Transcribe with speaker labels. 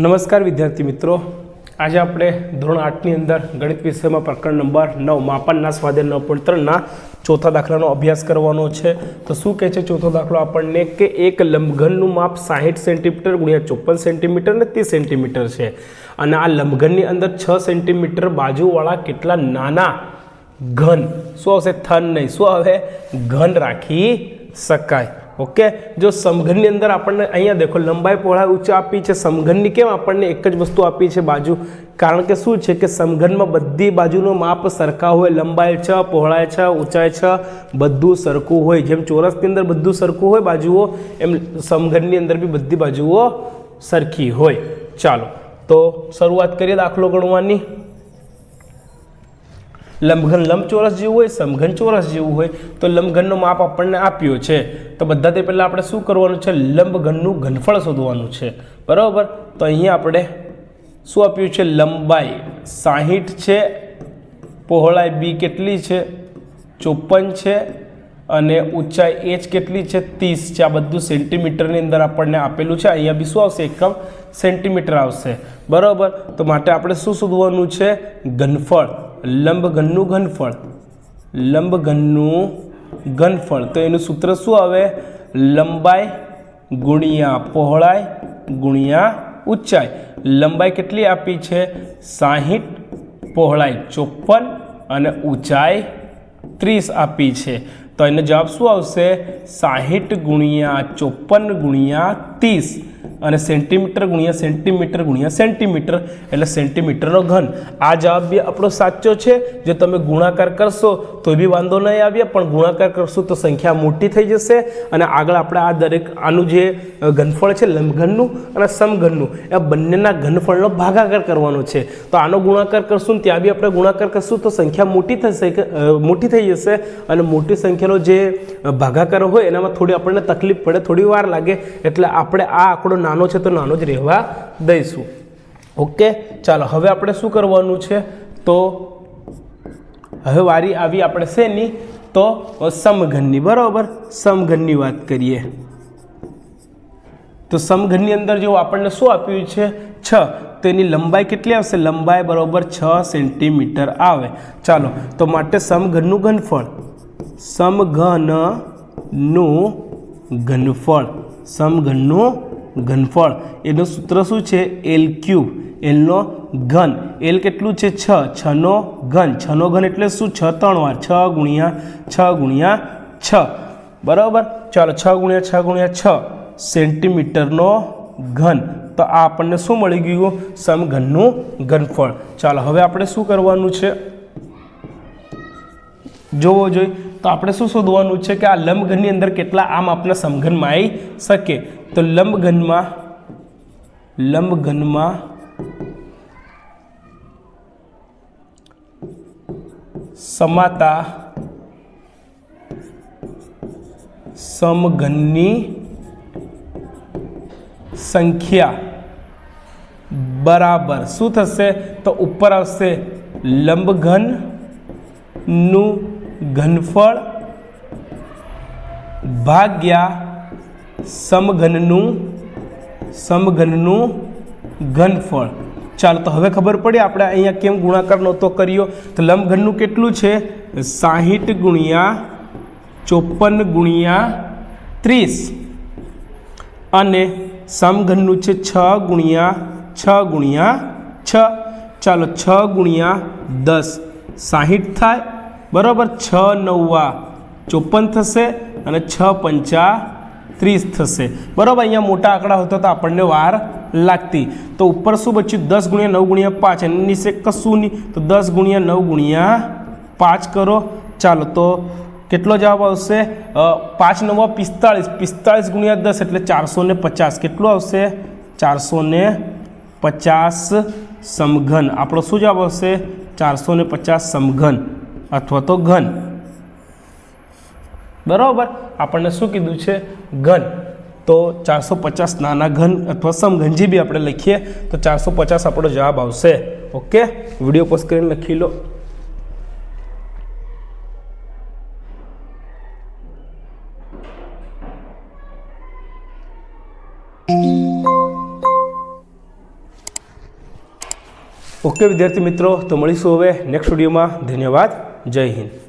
Speaker 1: નમસ્કાર વિદ્યાર્થી મિત્રો. આજે આપણે ધોરણ આઠની અંદર ગણિત વિષયમાં પ્રકરણ નંબર નવ, માપનના સ્વાધ્યાય નવ પોઈન્ટ ત્રણના ચોથા દાખલાનો અભ્યાસ કરવાનો છે. તો શું કહે છે ચોથો દાખલો આપણને? કે એક લંબઘનનું માપ સાહીઠ સેન્ટીમીટર ગુણ્યા ચોપન સેન્ટીમીટર અને ત્રીસ સેન્ટીમીટર છે. અને આ લંબઘનની અંદર છ સેન્ટીમીટર બાજુવાળા કેટલા નાના ઘન? શું આવશે? થન નહીં. શું આવે? ઘન રાખી શકાય. ઓકે જો સમઘનની અંદર આપણને અહીંયા દેખો, લંબાઈ પહોળાઈ ઊંચા આપી છે. સમઘનની કેમ આપણને એક જ વસ્તુ આપી છે બાજુ? કારણ કે શું છે કે સમઘનમાં બધી બાજુનો માપ સરખા હોય. લંબાઈ છ, પહોળાઈ છ, ઊંચાઈ છ, બધું સરખું હોય. જેમ ચોરસની અંદર બધું સરખું હોય બાજુઓ, એમ સમઘનની અંદર બી બધી બાજુઓ સરખી હોય. ચાલો. તો શરૂઆત કરીએ દાખલો ગણવાની. લંબઘન લંબચોરસ જેવું હોય સમઘન ચોરસ જેવું હોય, તો લંબઘનનો માપ આપણને આપ્યો છે. તો બધાથી પહેલાં આપણે શું કરવાનું છે? લંબઘનનું ઘનફળ શોધવાનું છે. બરાબર? તો અહીંયા આપણે શું આપ્યું છે? લંબાઈ સાહીઠ છે, પહોળાઈ બી કેટલી છે? ચોપન છે, અને ઊંચાઈ એચ કેટલી છે? ત્રીસ છે. આ બધું સેન્ટીમીટરની અંદર આપણને આપેલું છે. અહીંયા બી શું આવશે? એકમ સેન્ટીમીટર આવશે. બરાબર? તો માટે આપણે શું શોધવાનું છે? ઘનફળ. લંબઘનનું ઘનફળ. લંબઘનનું ઘનફળ. તો એનું સૂત્ર શું આવે? લંબાઈ ગુણ્યા પહોળાઈ ગુણ્યા ઊંચાઈ. લંબાઈ કેટલી આપી છે? સાહીઠ, પહોળાઈ ચોપન અને ઊંચાઈ ત્રીસ આપી છે. તો એનો જવાબ શું આવશે? સાહીઠ ગુણ્યા ચોપન ગુણ્યા ત્રીસ. અને સેન્ટીમીટર ગુણ્યા સેન્ટીમીટર ગુણ્યા સેન્ટીમીટર, એટલે સેન્ટીમીટરનો ઘન. આ જવાબ બી આપણો સાચો છે. જો તમે ગુણાકાર કરશો, તો બી વાંધો નહીં આવ્યા, પણ ગુણાકાર કરશો તો સંખ્યા મોટી થઈ જશે. અને આગળ આપણે આ દરેક, આનું જે ઘનફળ છે, લંબઘનનું અને સમઘનનું, એ બંનેના ઘનફળનો ભાગાકાર કરવાનો છે. તો આનો ગુણાકાર કરશું ને ત્યાં બી આપણે ગુણાકાર કરશું તો સંખ્યા મોટી થશે મોટી થઈ જશે. અને મોટી સંખ્યાનો જે ભાગાકાર હોય, એનામાં થોડી આપણને તકલીફ પડે, થોડી વાર લાગે. એટલે આપણે આ આંકડો નાનો છે તો નાનો જ રહેવા દઈશું. ઓકે? ચાલો, હવે આપણે શું કરવાનું છે? તો હવે વારી આવી આપણે શેની? તો સમઘનની, બરાબર? સમઘનની વાત કરીએ. તો સમઘનની અંદર જો આપણને શું આપ્યું છે? છ. તો એની લંબાઈ કેટલી આવશે? લંબાઈ બરાબર છ સેન્ટીમીટર આવે. ચાલો, તો માટે સમઘનનું ઘનફળ. સમઘનનું ઘનફળ. સમઘનનું ઘનફળ. એનું સૂત્ર શું છે? એલ ક્યુબ એલનો ઘન. એલ કેટલું છે? છ. છનો ઘન. છનો ઘન એટલે શું? છ ત્રણ વાર. છ ગુણ્યા છ ગુણ્યા છ. બરાબર? ચાલો, છ ગુણ્યા છ ગુણ્યા છ સેન્ટીમીટરનો ઘન. તો આ આપણને શું મળી ગયું? સમઘનનું ઘનફળ. ચાલો, હવે આપણે શું કરવાનું છે? જોવો જોઈએ. તો આપણે શું શોધવાનું છે કે આ લંબઘનની અંદર કેટલા આમ આપણા સમઘનમાં આવી શકે? તો લંબઘનમાં લંબઘનમાં સમાતા, સમઘનની સંખ્યા બરાબર. શું થશે? તો ઉપર આવશે લંબઘનનું ઘનફળ ભાગ્યા સમઘનનું સમઘનનું ઘનફળ. ચાલો તો હવે ખબર પડી આપણે અહીંયા કેમ ગુણાકાર નહોતો કર્યો. તો લંબઘનનું કેટલું છે? સાહીઠ ગુણ્યા ચોપન ગુણ્યા ત્રીસ. અને સમઘનનું છે છ ગુણ્યા છ ગુણ્યા છ. ચાલો છ ગુણ્યા દસ. સાહીઠ થાય, બરાબર? છ નવ્વા. ચોપન થશે અને છ પંચા ત્રીસ થશે. બરાબર, અહીંયા મોટા આંકડા હોતા તો આપણને વાર લાગતી. તો ઉપર શું બચ્યું? દસ ગુણ્યા નવ ગુણ્યા પાંચ. અને નીચે કશું નહીં. તો દસ ગુણ્યા નવ ગુણ્યા પાંચ કરો. ચાલો, તો કેટલો જવાબ આવશે? પાંચ નવા પિસ્તાળીસ. પિસ્તાળીસ ગુણ્યા દસ એટલે ચારસો પચાસ. કેટલો આવશે? ચારસો પચાસ સમઘન. આપણો શું જવાબ આવશે? ચારસો પચાસ સમઘન અથવા તો ઘન. બરાબર? આપણને શું કીધું છે? ઘન. તો ચારસો પચાસ નાના ઘન અથવા સમઘનજી બી આપણે લખીએ, તો ચારસો પચાસ આપણો જવાબ આવશે. ઓકે વીડિયો પોસ્ટ કરીને લખી લો. ઓકે વિદ્યાર્થી મિત્રો, તો મળીશું હવે નેક્સ્ટ વિડીયોમાં ધન્યવાદ. જય હિન્દ.